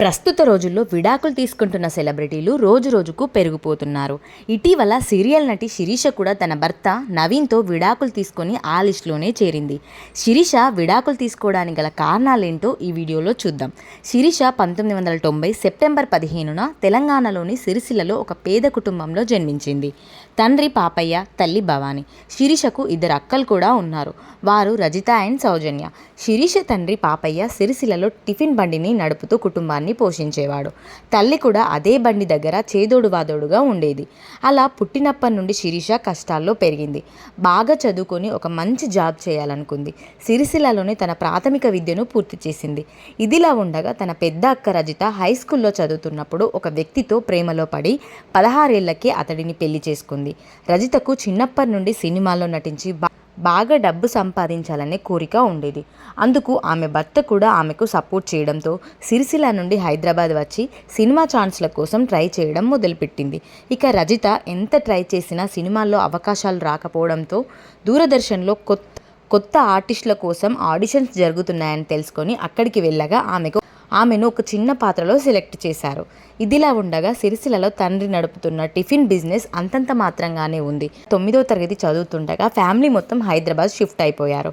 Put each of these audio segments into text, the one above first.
ప్రస్తుత రోజుల్లో విడాకులు తీసుకుంటున్న సెలబ్రిటీలు రోజు రోజుకు పెరిగిపోతున్నారు. ఇటీవల సీరియల్ నటి శిరీష కూడా తన భర్త నవీన్తో విడాకులు తీసుకొని ఆ లిస్టులోనే చేరింది. శిరీష విడాకులు తీసుకోవడానికి గల కారణాలేంటో ఈ వీడియోలో చూద్దాం. శిరీష పంతొమ్మిది వందల తొంభై సెప్టెంబర్ పదిహేనున తెలంగాణలోని సిరిసిల్లలో ఒక పేద కుటుంబంలో జన్మించింది. తండ్రి పాపయ్య తల్లి భవాని. శిరీషకు ఇద్దరు అక్కలు కూడా ఉన్నారు. వారు రజిత అండ్ సౌజన్య. శిరీష తండ్రి పాపయ్య సిరిసిలలో టిఫిన్ బండిని నడుపుతూ కుటుంబాన్ని పోషించేవాడు. తల్లి కూడా అదే బండి దగ్గర చేదోడు వాదోడుగా ఉండేది. అలా పుట్టినప్పటి నుండి శిరీష కష్టాల్లో పెరిగింది. బాగా చదువుకొని ఒక మంచి జాబ్ చేయాలనుకుంది. సిరిసిలలోనే తన ప్రాథమిక విద్యను పూర్తి చేసింది. ఇదిలా ఉండగా తన పెద్ద అక్క రజిత హై స్కూల్లో చదువుతున్నప్పుడు ఒక వ్యక్తితో ప్రేమలో పడి పదహారేళ్ళకే అతడిని పెళ్ళి చేసుకుంది. రజితకు చిన్నప్పటి నుండి సినిమాల్లో నటించి బాగా డబ్బు సంపాదించాలనే కోరిక ఉండేది. అందుకు ఆమె భర్త కూడా ఆమెకు సపోర్ట్ చేయడంతో సిరిసిల నుండి హైదరాబాద్ వచ్చి సినిమా ఛాన్స్ల కోసం ట్రై చేయడం మొదలుపెట్టింది. ఇక రజిత ఎంత ట్రై చేసినా సినిమాల్లో అవకాశాలు రాకపోవడంతో దూరదర్శన్లో కొత్త కొత్త ఆర్టిస్టుల కోసం ఆడిషన్స్ జరుగుతున్నాయని తెలుసుకొని అక్కడికి వెళ్ళగా ఆమెకు ఆమెను ఒక చిన్న పాత్రలో సెలెక్ట్ చేశారు. ఇదిలా ఉండగా సిరిసిలలో తండ్రి నడుపుతున్న టిఫిన్ బిజినెస్ అంతంత మాత్రంగానే ఉంది. తొమ్మిదో తరగతి చదువుతుండగా ఫ్యామిలీ మొత్తం హైదరాబాద్ షిఫ్ట్ అయిపోయారు.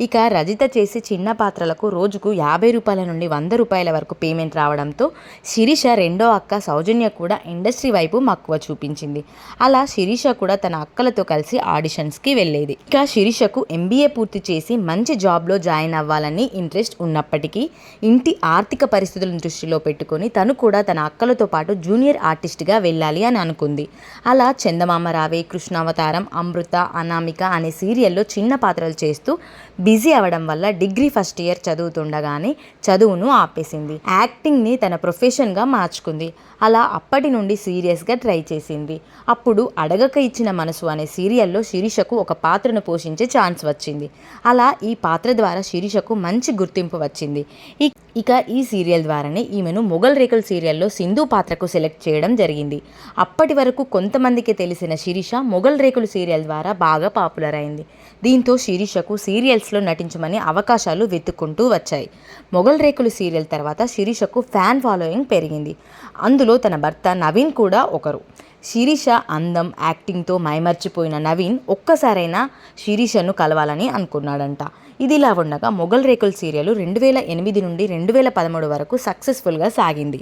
ఇక రజిత చేసే చిన్న పాత్రలకు రోజుకు యాభై రూపాయల నుండి వంద రూపాయల వరకు పేమెంట్ రావడంతో శిరీష రెండో అక్క సౌజన్య కూడా ఇండస్ట్రీ వైపు మక్కువ చూపించింది. అలా శిరీష కూడా తన అక్కలతో కలిసి ఆడిషన్స్కి వెళ్ళేది. ఇక శిరీషకు ఎంబీఏ పూర్తి చేసి మంచి జాబ్లో జాయిన్ అవ్వాలని ఇంట్రెస్ట్ ఉన్నప్పటికీ ఇంటి ఆర్థిక పరిస్థితులను దృష్టిలో పెట్టుకొని తను కూడా తన అక్కలతో పాటు జూనియర్ ఆర్టిస్ట్గా వెళ్ళాలి అని అనుకుంది. అలా చందమామ రావే కృష్ణావతారం అమృత అనామిక అనే సీరియల్లో చిన్న పాత్రలు చేస్తూ బిజీ అవ్వడం వల్ల డిగ్రీ ఫస్ట్ ఇయర్ చదువుతుండగానే చదువును ఆపేసింది. యాక్టింగ్ని తన ప్రొఫెషన్గా మార్చుకుంది. అలా అప్పటి నుండి సీరియస్గా ట్రై చేసింది. అప్పుడు అడగక ఇచ్చిన మనసు అనే సీరియల్లో శిరీషకు ఒక పాత్రను పోషించే ఛాన్స్ వచ్చింది. అలా ఈ పాత్ర ద్వారా శిరీషకు మంచి గుర్తింపు వచ్చింది. ఈ ఇక ఈ సీరియల్ ద్వారానే ఈమెను మొఘల్ రేకుల సీరియల్లో సింధు పాత్రకు సెలెక్ట్ చేయడం జరిగింది. అప్పటి వరకు కొంతమందికి తెలిసిన శిరీష మొఘల్ రేకులు సీరియల్ ద్వారా బాగా పాపులర్ అయింది. దీంతో శిరీషకు సీరియల్స్లో నటించమని అవకాశాలు వెతుక్కుంటూ వచ్చాయి. మొఘల్ రేకులు సీరియల్ తర్వాత శిరీషకు ఫ్యాన్ ఫాలోయింగ్ పెరిగింది. అందులో తన భర్త నవీన్ కూడా ఒకరు. శిరీష అందం యాక్టింగ్తో మైమర్చిపోయిన నవీన్ ఒక్కసారైనా శిరీషను కలవాలని అనుకున్నాడంట. ఇదిలా ఉండగా మొఘల్ రేకుల సీరియల్ రెండు వేల ఎనిమిది నుండి రెండు వేల పదమూడు వరకు సక్సెస్ఫుల్గా సాగింది.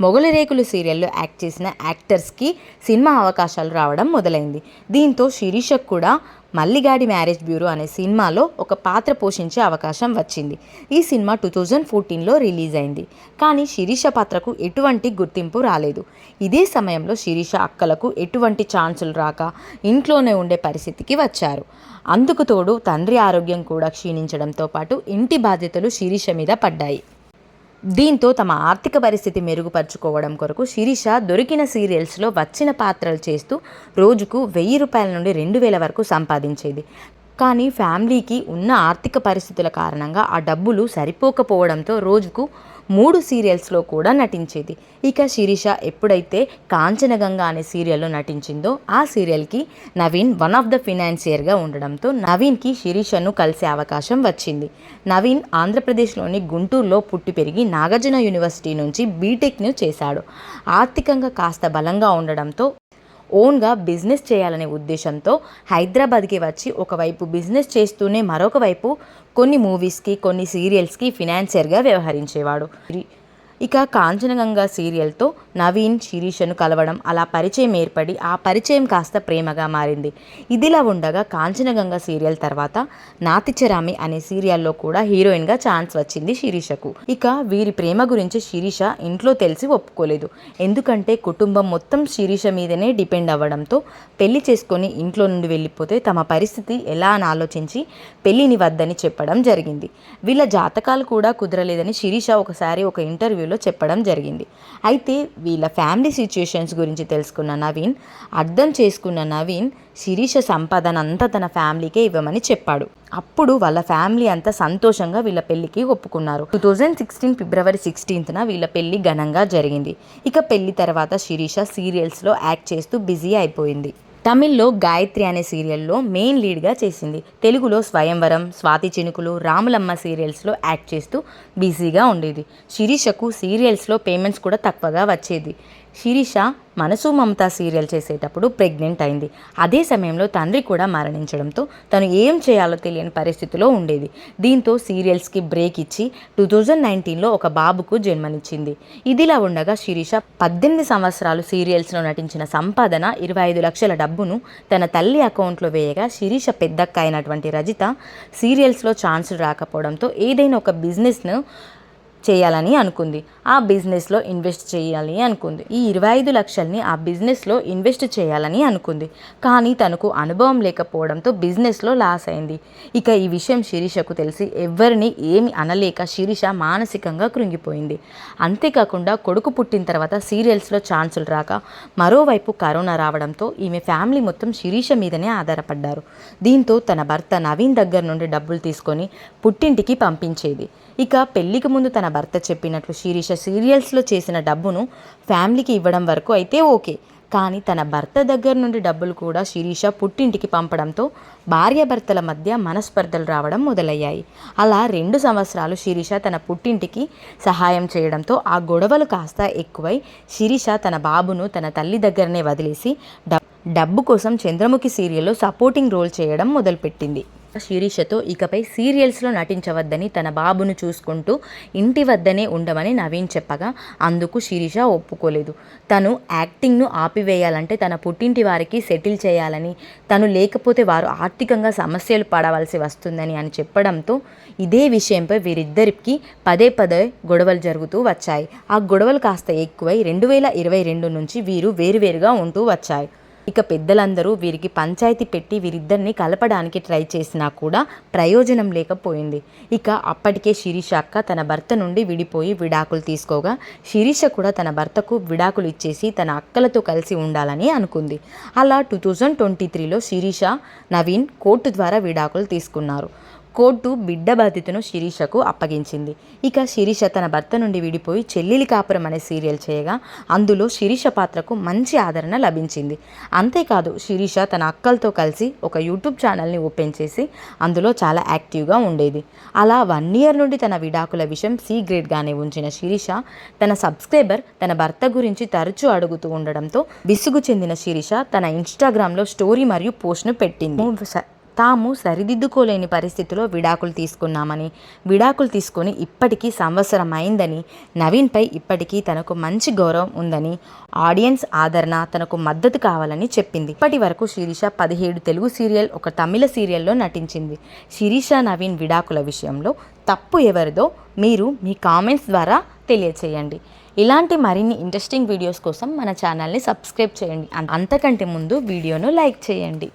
మొగలి రేకులు సీరియల్లో యాక్ట్ చేసిన యాక్టర్స్కి సినిమా అవకాశాలు రావడం మొదలైంది. దీంతో శిరీషకు కూడా మల్లిగాడి మ్యారేజ్ బ్యూరో అనే సినిమాలో ఒక పాత్ర పోషించే అవకాశం వచ్చింది. ఈ సినిమా టూ థౌజండ్ ఫోర్టీన్లో రిలీజ్ అయింది. కానీ శిరీష పాత్రకు ఎటువంటి గుర్తింపు రాలేదు. ఇదే సమయంలో శిరీష అక్కలకు ఎటువంటి ఛాన్సులు రాక ఇంట్లోనే ఉండే పరిస్థితికి వచ్చారు. అందుకు తోడు తండ్రి ఆరోగ్యం కూడా క్షీణించడంతో పాటు ఇంటి బాధ్యతలు శిరీష మీద పడ్డాయి. దీంతో తమ ఆర్థిక పరిస్థితి మెరుగుపరుచుకోవడం కొరకు శిరీష దొరికిన సీరియల్స్లో వచ్చిన పాత్రలు చేస్తూ రోజుకు వెయ్యి రూపాయల నుండి రెండు వేల వరకు సంపాదించేది. కానీ ఫ్యామిలీకి ఉన్న ఆర్థిక పరిస్థితుల కారణంగా ఆ డబ్బులు సరిపోకపోవడంతో రోజుకు మూడు సీరియల్స్లో కూడా నటించేది. ఇక శిరీష ఎప్పుడైతే కాంచనగంగ అనే సీరియల్లో నటించిందో ఆ సీరియల్కి నవీన్ వన్ ఆఫ్ ద ఫినాన్సియర్గా ఉండడంతో నవీన్కి శిరీషను కలిసే అవకాశం వచ్చింది. నవీన్ ఆంధ్రప్రదేశ్లోని గుంటూరులో పుట్టి పెరిగి నాగార్జున యూనివర్సిటీ నుంచి బీటెక్ను చేశాడు. ఆర్థికంగా కాస్త బలంగా ఉండడంతో ఓన్గా బిజినెస్ చేయాలనే ఉద్దేశంతో హైదరాబాద్కి వచ్చి ఒకవైపు బిజినెస్ చేస్తూనే మరొక వైపు కొన్ని మూవీస్కి కొన్ని సీరియల్స్కి ఫినాన్షియర్గా వ్యవహరించేవాడు. ఇక కాంచనగంగా సీరియల్తో నవీన్ శిరీషను కలవడం అలా పరిచయం ఏర్పడి ఆ పరిచయం కాస్త ప్రేమగా మారింది. ఇదిలా ఉండగా కాంచనగంగా సీరియల్ తర్వాత నాతిచరామి అనే సీరియల్లో కూడా హీరోయిన్గా ఛాన్స్ వచ్చింది శిరీషకు. ఇక వీరి ప్రేమ గురించి శిరీష ఇంట్లో తెలిసి ఒప్పుకోలేదు. ఎందుకంటే కుటుంబం మొత్తం శిరీష మీదనే డిపెండ్ అవ్వడంతో పెళ్ళి చేసుకొని ఇంట్లో నుండి వెళ్ళిపోతే తమ పరిస్థితి ఎలా అని ఆలోచించి పెళ్ళిని వద్దని చెప్పడం జరిగింది. వీళ్ళ జాతకాలు కూడా కుదరలేదని శిరీష ఒకసారి ఒక ఇంటర్వ్యూలో చెప్పడం జరిగింది. అయితే వీళ్ళ ఫ్యామిలీ సిచ్యుయేషన్స్ గురించి తెలుసుకున్న నవీన్ అర్థం చేసుకున్న నవీన్ శిరీష సంపాదన అంతా తన ఫ్యామిలీకే ఇవ్వమని చెప్పాడు. అప్పుడు వాళ్ళ ఫ్యామిలీ అంతా సంతోషంగా వీళ్ళ పెళ్ళికి ఒప్పుకున్నారు. టూ థౌజండ్ సిక్స్టీన్ ఫిబ్రవరి సిక్స్టీన్త్న వీళ్ళ పెళ్ళి ఘనంగా జరిగింది. ఇక పెళ్ళి తర్వాత శిరీష సీరియల్స్లో యాక్ట్ చేస్తూ బిజీ అయిపోయింది. తమిళ్ళో గాయత్రి అనే సీరియల్లో మెయిన్ లీడ్గా చేసింది. తెలుగులో స్వయంవరం స్వాతి చినుకులు రాములమ్మ సీరియల్స్లో యాక్ట్ చేస్తూ బిజీగా ఉండేది. శిరీషకు సీరియల్స్లో పేమెంట్స్ కూడా తక్కువగా వచ్చేది. శిరీష మనసు మమత సీరియల్ చేసేటప్పుడు ప్రెగ్నెంట్ అయింది. అదే సమయంలో తండ్రి కూడా మరణించడంతో తను ఏం చేయాలో తెలియని పరిస్థితిలో ఉండేది. దీంతో సీరియల్స్కి బ్రేక్ ఇచ్చి టూ థౌజండ్ నైన్టీన్లో ఒక బాబుకు జన్మనిచ్చింది. ఇదిలా ఉండగా శిరీష పద్దెనిమిది సంవత్సరాలు సీరియల్స్లో నటించిన సంపాదన ఇరవై ఐదు లక్షల డబ్బును తన తల్లి అకౌంట్లో వేయగా శిరీష పెద్దక్క అయినటువంటి రజిత సీరియల్స్లో ఛాన్స్ రాకపోవడంతో ఏదైనా ఒక బిజినెస్ను చేయాలని అనుకుంది. ఆ బిజినెస్లో ఇన్వెస్ట్ చేయాలి అనుకుంది. ఈ ఇరవై ఐదు లక్షల్ని ఆ బిజినెస్లో ఇన్వెస్ట్ చేయాలని అనుకుంది. కానీ తనకు అనుభవం లేకపోవడంతో బిజినెస్లో లాస్ అయింది. ఇక ఈ విషయం శిరీషకు తెలిసి ఎవరిని ఏమి అనలేక శిరీష మానసికంగా కృంగిపోయింది. అంతేకాకుండా కొడుకు పుట్టిన తర్వాత సీరియల్స్లో ఛాన్సులు రాక మరోవైపు కరోనా రావడంతో ఈమె ఫ్యామిలీ మొత్తం శిరీష మీదనే ఆధారపడ్డారు. దీంతో తన భర్త నవీన్ దగ్గర నుండి డబ్బులు తీసుకొని పుట్టింటికి పంపించేది. ఇక పెళ్ళికి ముందు తన భర్త చెప్పినట్లు శిరీష సీరియల్స్లో చేసిన డబ్బును ఫ్యామిలీకి ఇవ్వడం వరకు అయితే ఓకే. కానీ తన భర్త దగ్గర నుండి డబ్బులు కూడా శిరీష పుట్టింటికి పంపడంతో భార్యాభర్తల మధ్య మనస్పర్ధలు రావడం మొదలయ్యాయి. అలా రెండు సంవత్సరాలు శిరీష తన పుట్టింటికి సహాయం చేయడంతో ఆ గొడవలు కాస్త ఎక్కువై శిరీష తన బాబును తన తల్లి దగ్గరనే వదిలేసి డబ్బు కోసం చంద్రముఖి సీరియల్లో సపోర్టింగ్ రోల్ చేయడం మొదలుపెట్టింది. శిరీషతో ఇకపై సీరియల్స్లో నటించవద్దని తన బాబును చూసుకుంటూ ఇంటి వద్దనే ఉండమని నవీన్ చెప్పగా అందుకు శిరీష ఒప్పుకోలేదు. తను యాక్టింగ్ను ఆపివేయాలంటే తన పుట్టింటి వారికి సెటిల్ చేయాలని తను లేకపోతే వారు ఆర్థికంగా సమస్యలు పడవలసి వస్తుందని అని చెప్పడంతో ఇదే విషయంపై వీరిద్దరికి పదే పదే గొడవలు జరుగుతూ వచ్చాయి. ఆ గొడవలు కాస్త ఎక్కువై రెండు వేల ఇరవై రెండు నుంచి వీరు వేరువేరుగా ఉంటూ వచ్చాయి. ఇక పెద్దలందరూ వీరికి పంచాయతీ పెట్టి వీరిద్దరిని కలపడానికి ట్రై చేసినా కూడా ప్రయోజనం లేకపోయింది. ఇక అప్పటికే శిరీష అక్క తన భర్త నుండి విడిపోయి విడాకులు తీసుకోగా శిరీష కూడా తన భర్తకు విడాకులు ఇచ్చేసి తన అక్కలతో కలిసి ఉండాలని అనుకుంది. అలా టూ థౌజండ్ ట్వంటీ త్రీలో శిరీష నవీన్ కోర్టు ద్వారా విడాకులు తీసుకున్నారు. కోర్టు బిడ్డ బాధితును శిరీషకు అప్పగించింది. ఇక శిరీష తన భర్త నుండి విడిపోయి చెల్లెలి కాపురం అనే సీరియల్ చేయగా అందులో శిరీష పాత్రకు మంచి ఆదరణ లభించింది. అంతేకాదు శిరీష తన అక్కలతో కలిసి ఒక యూట్యూబ్ ఛానల్ని ఓపెన్ చేసి అందులో చాలా యాక్టివ్గా ఉండేది. అలా వన్ ఇయర్ నుండి తన విడాకుల విషయం సీ గ్రేడ్గానే ఉంచిన శిరీష తన సబ్స్క్రైబర్ తన భర్త గురించి తరచూ అడుగుతూ ఉండడంతో విసుగు చెందిన శిరీష తన ఇన్స్టాగ్రామ్లో స్టోరీ మరియు పోస్ట్ను పెట్టింది. తాము సరిదిద్దుకోలేని పరిస్థితిలో విడాకులు తీసుకున్నామని విడాకులు తీసుకొని ఇప్పటికీ సంవత్సరం అయిందని నవీన్పై ఇప్పటికీ తనకు మంచి గౌరవం ఉందని ఆడియన్స్ ఆదరణ తనకు మద్దతు కావాలని చెప్పింది. ఇప్పటి వరకు శిరీష పదిహేడు తెలుగు సీరియల్ ఒక తమిళ సీరియల్లో నటించింది. శిరీష నవీన్ విడాకుల విషయంలో తప్పు ఎవరిదో మీరు మీ కామెంట్స్ ద్వారా తెలియచేయండి. ఇలాంటి మరిన్ని ఇంట్రెస్టింగ్ వీడియోస్ కోసం మన ఛానల్ని సబ్స్క్రైబ్ చేయండి. అంతకంటే ముందు వీడియోను లైక్ చేయండి.